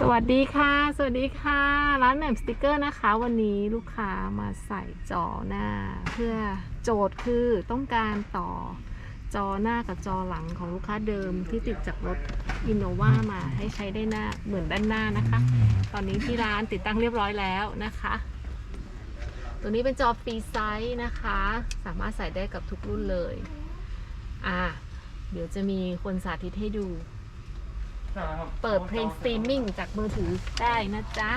สวัสดีค่ะ สวัสดีค่ะ ร้านแหม่มสติกเกอร์นะคะ วันนี้ลูกค้ามาใส่จอหน้า เพื่อโจทย์คือต้องการต่อจอหน้ากับจอหลังของลูกค้าเดิมที่ติดจากรถอินโนวามาให้ใช้ได้หน้าเหมือนด้านหน้านะคะ ตอนนี้ที่ร้านติดตั้งเรียบร้อยแล้วนะคะ ตัวนี้เป็นจอฟรีไซส์นะคะ สามารถใส่ได้กับทุกรุ่นเลย อ่า เดี๋ยวจะมีคนสาธิตให้ดู เปิดเพลงสตรีมมิ่งจากมือถือได้นะจ๊ะ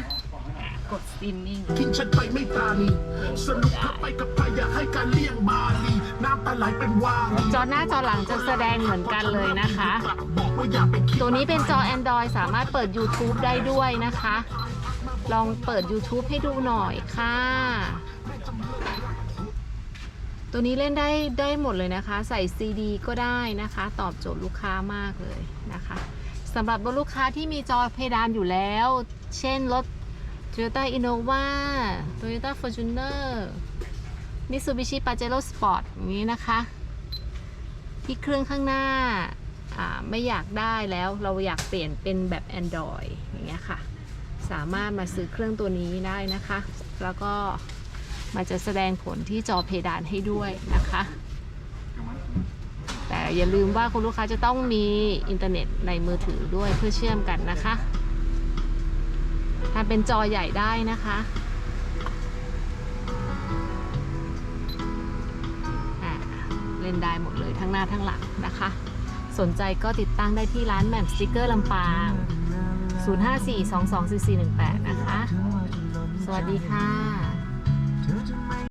กดสตรีมมิ่งทิ้งฉันไปไม่ปราณีสนุกเธอไปกับใครอย่าให้การเลี่ยงบาลีน้ำตาไหลเป็นวาลีจอหน้าจอหลังจะแสดงเหมือนกันเลยนะคะบอกว่าอย่าไปคิดตัวนี้เป็นจอ Android สามารถเปิด YouTube ได้ด้วยนะคะ ลองเปิด YouTube ให้ดูหน่อยค่ะ ตัวนี้เล่นได้ได้หมดเลยนะคะ ใส่ CD ก็ได้นะคะ ตอบโจทย์ลูกค้ามากเลยนะคะ สำหรับรถลูกค้าที่มีจอเพดานอยู่แล้ว เช่นรถ Toyota Innova Toyota Fortuner Mitsubishi Pajero Sport อย่างนี้นะคะ ที่เครื่องข้างหน้าไม่อยากได้แล้วเราอยากเปลี่ยนเป็นแบบ Android อย่างเงี้ยค่ะ สามารถมาซื้อเครื่องตัวนี้ได้นะคะ แล้วก็มันจะแสดงผลที่จอเพดานให้ด้วยนะคะ อย่าลืมว่าคุณลูกค้าจะต้องมีอินเทอร์เน็ตในมือถือด้วยเพื่อเชื่อมกันนะคะทำเป็นจอใหญ่ได้นะคะเล่นได้หมดเลยทั้งหน้าทั้งหลังนะคะ สนใจก็ติดตั้งได้ที่ร้านแหม่มสติกเกอร์ลำปาง 054224418 นะคะ สวัสดีค่ะ